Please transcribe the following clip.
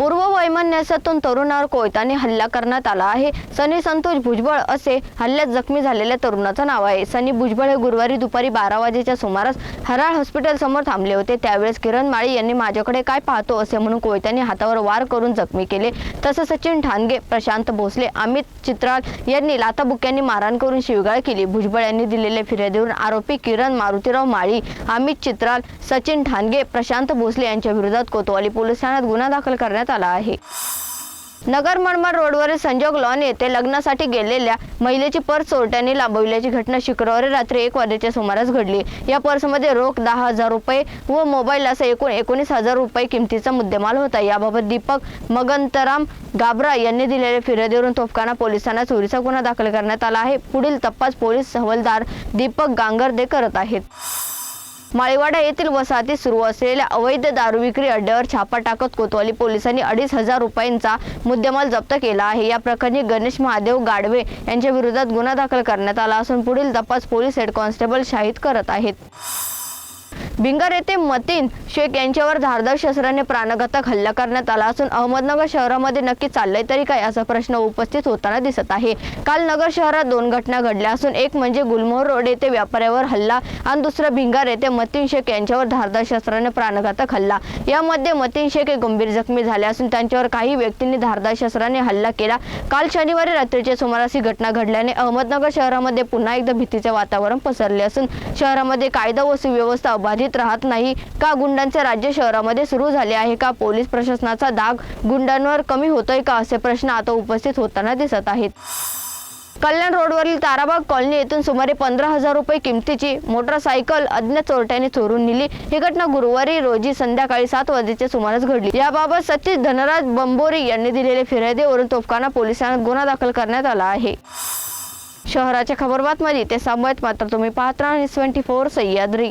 पूर्व वैमनस्यातून तरुणावर कोयताने हल्ला करण्यात आला आहे. सनी संतोष भुजबळ असे हल्ल्यात जखमी झालेल्या तरुणाचं नाव आहे. सनी भुजबळ हे गुरुवारी दुपारी बारा वाजेच्या सुमारास हराळ हॉस्पिटल समोर थांबले होते. त्यावेळेस किरण माळी यांनी माझ्याकडे काय पाहतो असे म्हणून कोयत्याने हातावर वार करून जखमी केले. तसं सचिन ठाणगे प्रशांत भोसले अमित चित्राल यांनी लाताबुक्यांनी मारहाण करून शिवगाळ केली. भुजबळ यांनी दिलेल्या फिर्यादीवरून आरोपी किरण मारुतीराव माळी अमित चित्राल सचिन ठाणगे प्रशांत भोसले यांच्या विरोधात कोतवाली पोलीस ठाण्यात गुन्हा दाखल करण्यात आला आहे. नगर मनमाड रोडवरील संजोग लॉन येथे लग्नासाठी गेलेल्या महिलेची पर्स चोरट्यांनी लांबविल्याची घटना शुक्रवारी रात्री एक वाजेच्या सुमारास घडली. या पर्समध्ये रोख दहा हजार रुपये व मोबाईल असा एकूण एकोणीस हजार रुपये किमतीचा मुद्देमाल होता. याबाबत दीपक मगंतराम गाबरा यांनी दिलेल्या फिर्यादीवरून तोफखाना पोलिसांना चोरीचा गुन्हा दाखल करण्यात आला आहे. पुढील तपास पोलीस हवालदार दीपक गांगर्दे करत आहेत. माळीवाडा येथील वसाहतीत सुरू असलेल्या अवैध दारू विक्री अड्ड्यावर छापा टाकत कोतवाली पोलिसांनी अडीच हजार रुपयांचा मुद्देमाल जप्त केला आहे. या प्रकरणी गणेश महादेव गाडवे यांच्या विरोधात गुन्हा दाखल करण्यात आला असून पुढील तपास पोलीस हेड कॉन्स्टेबल शाहिद करत आहेत. भिंगर येथे मतीन शेख यांच्यावर धारदार शस्त्राने प्राणघातक हल्ला करण्यात आला असून अहमदनगर शहरामध्ये नक्की चाललंय तरी काय असा प्रश्न उपस्थित होताना दिसत आहे. काल नगर शहरात दोन घटना घडल्या असून एक म्हणजे गुलमोहर रोड येथे व्यापाऱ्यावर हल्ला आणि दुसरा भिंगार येथे मतीन शेख यांच्यावर धारदार शस्त्राने प्राणघातक हल्ला. यामध्ये मतीन शेख हे गंभीर जखमी झाले असून त्यांच्यावर काही व्यक्तींनी धारदार शस्त्राने हल्ला केला. काल शनिवारी रात्रीच्या सुमारास ही घटना घडल्याने अहमदनगर शहरामध्ये पुन्हा एकदा भीतीचे वातावरण पसरले असून शहरामध्ये कायदा व सुव्यवस्था अबाधित राहत नाही. का गुंडांचे राज्य शहरामध्ये सुरू झाले आहे? का पोलीस प्रशासनाचा दाग गुंडांवर कमी होतोय का? असे प्रश्न आता उपस्थित होताना दिसत आहेत. कल्याण रोडवरील ताराबाग कॉलनी येथून सुमारे पंधरा हजार रुपये किमतीची मोटरसायकल अज्ञात चोरट्याने चोरून नेली. ही घटना गुरुवारी रोजी संध्याकाळी सात वाजेच्या सुमारास घडली. याबाबत सतीश धनराज बंबोरी यांनी दिलेले फिर्यादीवरून तोफखाना पोलिसांना गुन्हा दाखल करण्यात आला आहे. शहराच्या खबरबातमध्ये ते सांभाळत मात्र तुम्ही पाहत राहा. Twenty four Sahyadri.